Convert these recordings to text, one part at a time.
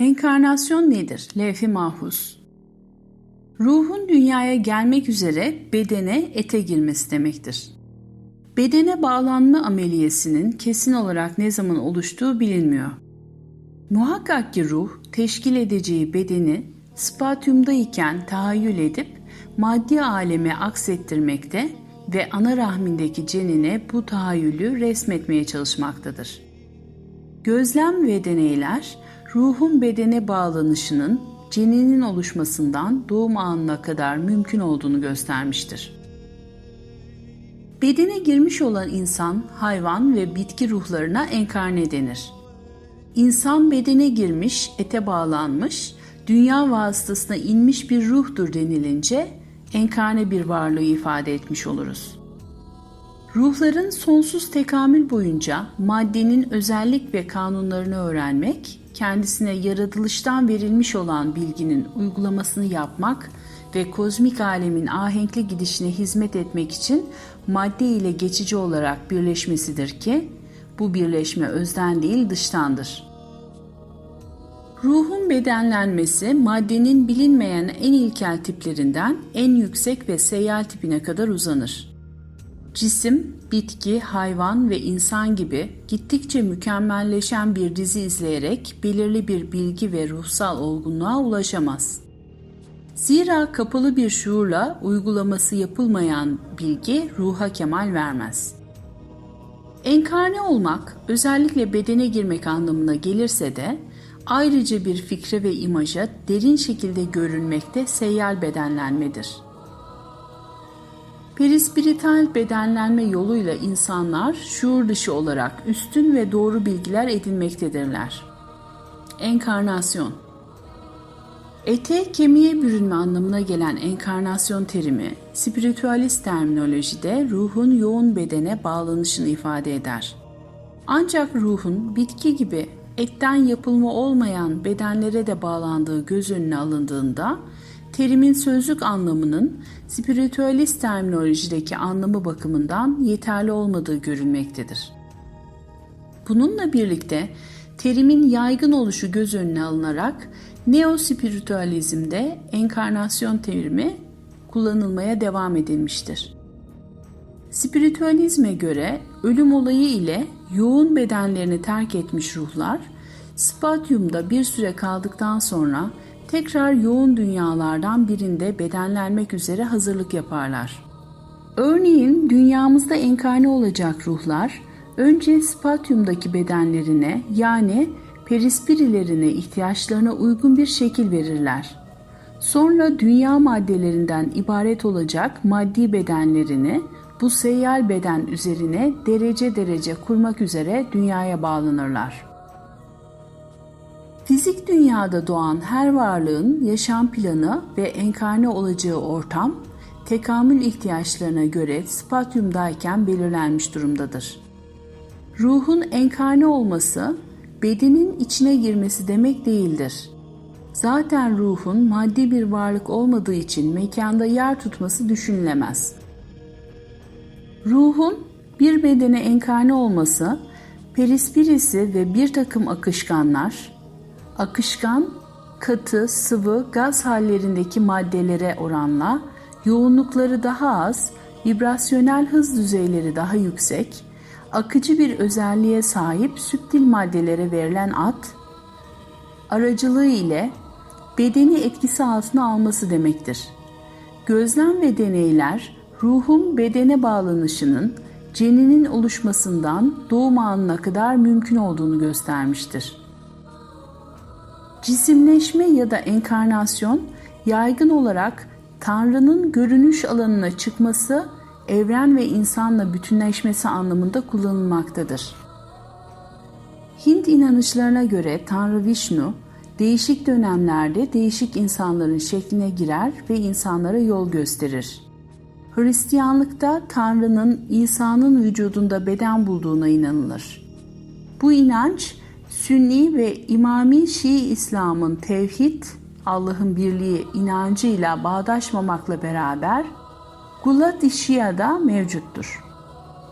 Enkarnasyon nedir? Levh-i mahfuz. Ruhun dünyaya gelmek üzere bedene, ete girmesi demektir. Bedene bağlanma ameliyesinin kesin olarak ne zaman oluştuğu bilinmiyor. Muhakkak ki ruh teşkil edeceği bedeni spatyumdayken tahayyül edip maddi aleme aksettirmekte ve ana rahmindeki cenine bu tahayyülü resmetmeye çalışmaktadır. Gözlem ve deneyler ruhun bedene bağlanışının ceninin oluşmasından doğum anına kadar mümkün olduğunu göstermiştir. Bedene girmiş olan insan, hayvan ve bitki ruhlarına enkarne denir. İnsan bedene girmiş, ete bağlanmış, dünya vasıtasına inmiş bir ruhtur denilince enkarne bir varlığı ifade etmiş oluruz. Ruhların sonsuz tekamül boyunca maddenin özellik ve kanunlarını öğrenmek, kendisine yaratılıştan verilmiş olan bilginin uygulamasını yapmak ve kozmik alemin ahenkli gidişine hizmet etmek için madde ile geçici olarak birleşmesidir ki bu birleşme özden değil dıştandır. Ruhun bedenlenmesi maddenin bilinmeyen en ilkel tiplerinden en yüksek ve seyyal tipine kadar uzanır. Cisim, bitki, hayvan ve insan gibi gittikçe mükemmelleşen bir dizi izleyerek belirli bir bilgi ve ruhsal olgunluğa ulaşamaz. Zira kapalı bir şuurla uygulaması yapılmayan bilgi ruha kemal vermez. Enkarne olmak özellikle bedene girmek anlamına gelirse de ayrıca bir fikre ve imaja derin şekilde görünmekte seyyal bedenlenmedir.'' Perispirital bedenlenme yoluyla insanlar şuur dışı olarak üstün ve doğru bilgiler edinmektedirler. Enkarnasyon Ete kemiğe bürünme anlamına gelen enkarnasyon terimi, spiritüalist terminolojide ruhun yoğun bedene bağlanışını ifade eder. Ancak ruhun bitki gibi etten yapılma olmayan bedenlere de bağlandığı göz önüne alındığında terimin sözlük anlamının spiritüalist terminolojideki anlamı bakımından yeterli olmadığı görülmektedir. Bununla birlikte terimin yaygın oluşu göz önüne alınarak neospiritüalizmde enkarnasyon terimi kullanılmaya devam edilmiştir. Spiritüalizme göre ölüm olayı ile yoğun bedenlerini terk etmiş ruhlar, spatyumda bir süre kaldıktan sonra tekrar yoğun dünyalardan birinde bedenlenmek üzere hazırlık yaparlar. Örneğin dünyamızda enkarne olacak ruhlar önce spatyumdaki bedenlerine yani perispirilerine ihtiyaçlarına uygun bir şekil verirler. Sonra dünya maddelerinden ibaret olacak maddi bedenlerini bu seyyal beden üzerine derece derece kurmak üzere dünyaya bağlanırlar. Fizik dünyada doğan her varlığın yaşam planı ve enkarne olacağı ortam, tekamül ihtiyaçlarına göre spatyumdayken belirlenmiş durumdadır. Ruhun enkarne olması, bedenin içine girmesi demek değildir. Zaten ruhun maddi bir varlık olmadığı için mekanda yer tutması düşünülemez. Ruhun bir bedene enkarne olması, perispirisi ve bir takım akışkanlar, akışkan, katı, sıvı, gaz hallerindeki maddelere oranla yoğunlukları daha az, vibrasyonel hız düzeyleri daha yüksek, akıcı bir özelliğe sahip süptil maddelere verilen at, aracılığı ile bedeni etkisi altına alması demektir. Gözlem ve deneyler ruhun bedene bağlanışının ceninin oluşmasından doğum anına kadar mümkün olduğunu göstermiştir. Cisimleşme ya da enkarnasyon yaygın olarak Tanrı'nın görünüş alanına çıkması, evren ve insanla bütünleşmesi anlamında kullanılmaktadır. Hint inanışlarına göre Tanrı Vishnu, değişik dönemlerde değişik insanların şekline girer ve insanlara yol gösterir. Hristiyanlıkta Tanrı'nın İsa'nın vücudunda beden bulduğuna inanılır. Bu inanç Sünni ve İmami Şii İslam'ın tevhid, Allah'ın birliği inancıyla bağdaşmamakla beraber Gulat-ı Şia'da mevcuttur.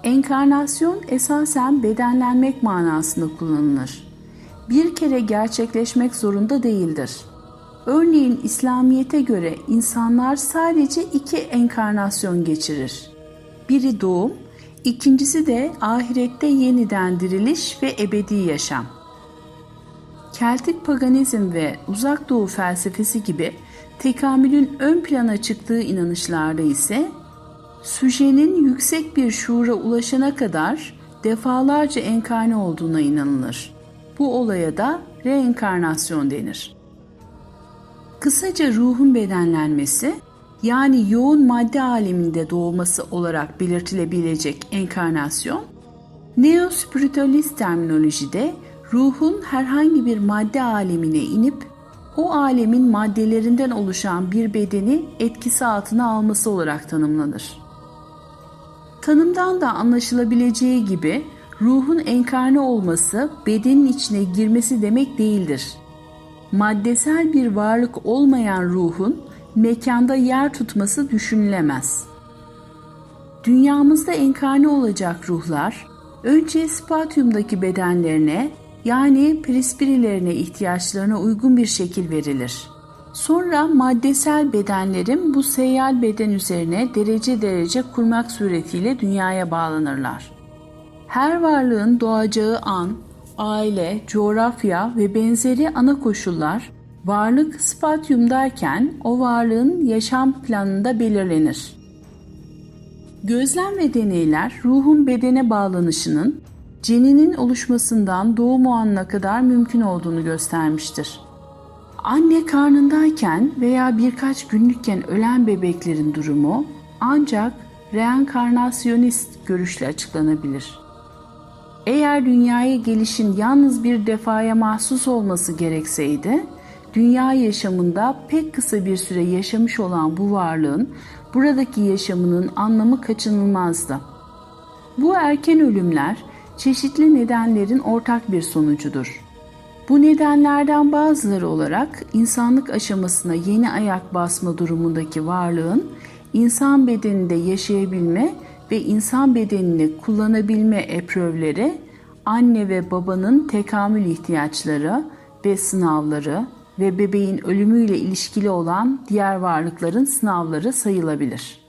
Enkarnasyon esasen bedenlenmek manasında kullanılır. bir kere gerçekleşmek zorunda değildir. Örneğin İslamiyet'e göre insanlar sadece iki enkarnasyon geçirir. Biri doğum, ikincisi de ahirette yeniden diriliş ve ebedi yaşam. Keltik paganizm ve uzak doğu felsefesi gibi tekamülün ön plana çıktığı inanışlarda ise süjenin yüksek bir şuura ulaşana kadar defalarca enkarne olduğuna inanılır. Bu olaya da reenkarnasyon denir. Kısaca ruhun bedenlenmesi yani yoğun madde aleminde doğması olarak belirtilebilecek enkarnasyon, neospiritualist terminolojide ruhun herhangi bir madde alemine inip o alemin maddelerinden oluşan bir bedeni etkisi altına alması olarak tanımlanır. Tanımdan da anlaşılabileceği gibi ruhun enkarne olması bedenin içine girmesi demek değildir. Maddesel bir varlık olmayan ruhun mekanda yer tutması düşünülemez. Dünyamızda enkarne olacak ruhlar önce spatyumdaki bedenlerine yani perispirilerine ihtiyaçlarına uygun bir şekil verilir. Sonra maddesel bedenlerin bu seyyal beden üzerine derece derece kurmak suretiyle dünyaya bağlanırlar. Her varlığın doğacağı an, aile, coğrafya ve benzeri ana koşullar varlık spatyumdayken o varlığın yaşam planında belirlenir. Gözlem ve deneyler ruhun bedene bağlanışının ceninin oluşmasından doğum anına kadar mümkün olduğunu göstermiştir. Anne karnındayken veya birkaç günlükken ölen bebeklerin durumu ancak reenkarnasyonist görüşle açıklanabilir. Eğer dünyaya gelişin yalnız bir defaya mahsus olması gerekseydi, dünya yaşamında pek kısa bir süre yaşamış olan bu varlığın buradaki yaşamının anlamı kaçınılmazdı. Bu erken ölümler çeşitli nedenlerin ortak bir sonucudur. Bu nedenlerden bazıları olarak insanlık aşamasına yeni ayak basma durumundaki varlığın insan bedeninde yaşayabilme ve insan bedenini kullanabilme eprövleri, anne ve babanın tekamül ihtiyaçları ve sınavları ve bebeğin ölümüyle ilişkili olan diğer varlıkların sınavları sayılabilir.''